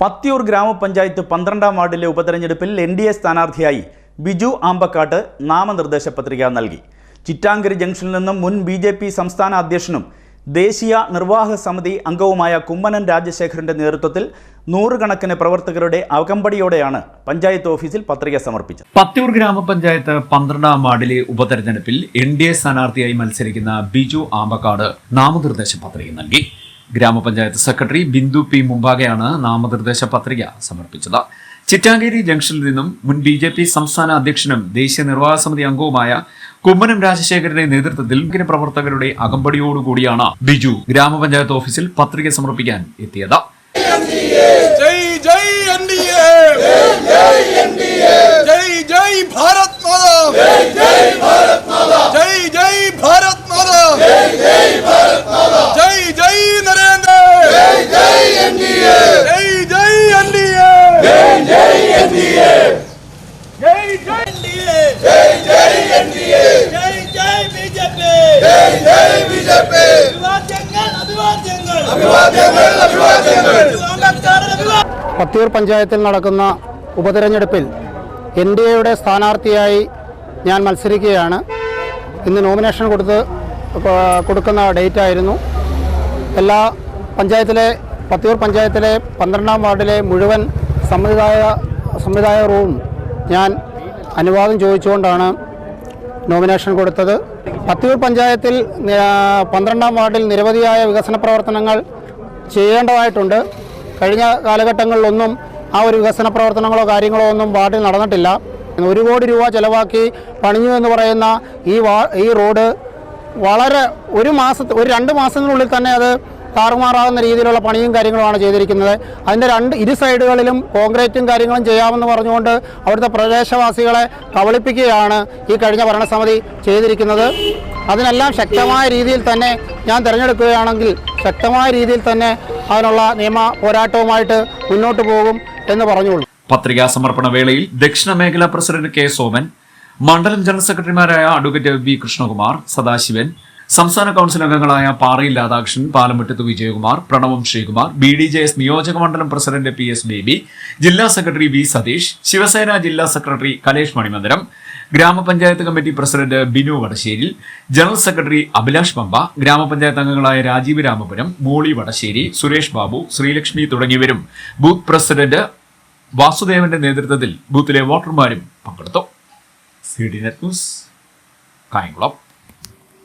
പത്തിയൂർ ഗ്രാമപഞ്ചായത്ത് പന്ത്രണ്ടാം വാർഡിലെ ഉപതെരഞ്ഞെടുപ്പിൽ എൻ ഡി എ സ്ഥാനാർത്ഥിയായി ബിജു ആമ്പക്കാട്ട് നാമനിർദ്ദേശ പത്രിക നൽകി. ചിറ്റാങ്കരി ജംഗ്ഷനിൽ നിന്നും മുൻ ബി ജെ പി സംസ്ഥാന അധ്യക്ഷനും ദേശീയ നിർവാഹക സമിതി അംഗവുമായ കുമ്മനൻ രാജശേഖരന്റെ നേതൃത്വത്തിൽ നൂറുകണക്കിന് പ്രവർത്തകരുടെ അകമ്പടിയോടെയാണ് പഞ്ചായത്ത് ഓഫീസിൽ പത്രിക സമർപ്പിച്ചത്. പത്തിയൂർ ഗ്രാമപഞ്ചായത്ത് പന്ത്രണ്ടാം വാർഡിലെ ഉപതെരഞ്ഞെടുപ്പിൽ എൻ ഡി എ സ്ഥാനാർത്ഥിയായി മത്സരിക്കുന്ന ബിജു ആമ്പക്കാട് നാമനിർദ്ദേശ പത്രിക നൽകി. ഗ്രാമപഞ്ചായത്ത് സെക്രട്ടറി ബിന്ദു പി മുമ്പാകെയാണ് നാമനിർദ്ദേശ പത്രിക സമർപ്പിച്ചത്. ചിറ്റാങ്കേരി ജംഗ്ഷനിൽ നിന്നും മുൻ ബി ജെ പി സംസ്ഥാന അധ്യക്ഷനും ദേശീയ നിർവാഹക സമിതി അംഗവുമായ കുമ്മനം രാജശേഖരന്റെ നേതൃത്വത്തിൽ പ്രവർത്തകരുടെ അകമ്പടിയോടുകൂടിയാണ് ബിജു ഗ്രാമപഞ്ചായത്ത് ഓഫീസിൽ പത്രിക സമർപ്പിക്കാൻ എത്തിയത്. ജയ് ജയ് പത്തിയൂർ പഞ്ചായത്തിൽ നടക്കുന്ന ഉപതെരഞ്ഞെടുപ്പിൽ എൻ ഡി എയുടെ സ്ഥാനാർത്ഥിയായി ഞാൻ മത്സരിക്കുകയാണ്. ഇന്ന് നോമിനേഷൻ കൊടുത്ത് കൊടുക്കുന്ന ഡേറ്റ് ആയിരുന്നു എല്ലാ പഞ്ചായത്തിലെ പത്തിയൂർ പഞ്ചായത്തിലെ പന്ത്രണ്ടാം വാർഡിലെ മുഴുവൻ സമ്മതിദായ സമ്മതിദായകവും ഞാൻ അനുവാദം ചോദിച്ചുകൊണ്ടാണ് നോമിനേഷൻ കൊടുത്തത്. പത്തിയൂർ പഞ്ചായത്തിൽ പന്ത്രണ്ടാം വാർഡിൽ നിരവധിയായ വികസന പ്രവർത്തനങ്ങൾ ചെയ്യേണ്ടതായിട്ടുണ്ട്. കഴിഞ്ഞ കാലഘട്ടങ്ങളിലൊന്നും ആ ഒരു വികസന പ്രവർത്തനങ്ങളോ കാര്യങ്ങളോ ഒന്നും വാർഡിൽ നടന്നിട്ടില്ല. ഒരു കോടി രൂപ ചെലവാക്കി പണിഞ്ഞു എന്ന് പറയുന്ന ഈ ഈ റോഡ് വളരെ ഒരു മാസത്തെ ഒരു രണ്ട് മാസത്തിനുള്ളിൽ തന്നെ അത് താറുമാറാകുന്ന രീതിയിലുള്ള പണിയും കാര്യങ്ങളുമാണ് ചെയ്തിരിക്കുന്നത്. അതിന്റെ രണ്ട് ഇരു സൈഡുകളിലും കോൺക്രീറ്റും കാര്യങ്ങളും ചെയ്യാമെന്ന് പറഞ്ഞുകൊണ്ട് അവിടുത്തെ പ്രദേശവാസികളെ കബളിപ്പിക്കുകയാണ് ഈ കഴിഞ്ഞ ഭരണസമിതി ചെയ്തിരിക്കുന്നത്. അതിനെല്ലാം ശക്തമായ രീതിയിൽ തന്നെ ഞാൻ തിരഞ്ഞെടുക്കുകയാണെങ്കിൽ ശക്തമായ രീതിയിൽ തന്നെ അതിനുള്ള നിയമ പോരാട്ടവുമായിട്ട് മുന്നോട്ട് പോകും എന്ന് പറഞ്ഞുള്ളൂ പത്രികാ സമർപ്പണ വേളയിൽ ദക്ഷിണ മേഖലാ പ്രസിഡന്റ് കെ. സോമൻ മണ്ഡലം ജനറൽ സെക്രട്ടറിമാരായ അഡ്വക്കേറ്റ് വി. കൃഷ്ണകുമാർ സദാശിവൻ സംസ്ഥാന കൌൺസിൽ അംഗങ്ങളായ Parayil Radhakrishnan Palamuttathu Vijayakumar Pranavam Sreekumar B D J S നിയോജക മണ്ഡലം പ്രസിഡന്റ് പി എസ് ബേബി ജില്ലാ സെക്രട്ടറി വി സതീഷ് ശിവസേന ജില്ലാ സെക്രട്ടറി കലേഷ് മണിമന്ദിരം ഗ്രാമപഞ്ചായത്ത് committee president Binu Vadasseri general secretary Abhilash Pampa ഗ്രാമപഞ്ചായത്ത് അംഗങ്ങളായ രാജീവ് രാമപുരം മോളി വടശ്ശേരി സുരേഷ് ബാബു ശ്രീലക്ഷ്മി തുടങ്ങിയവരും ബൂത്ത് പ്രസിഡന്റ് വാസുദേവന്റെ നേതൃത്വത്തിൽ ബൂത്തിലെ വോട്ടർമാരും പങ്കെടുത്തു. കായംകുളം.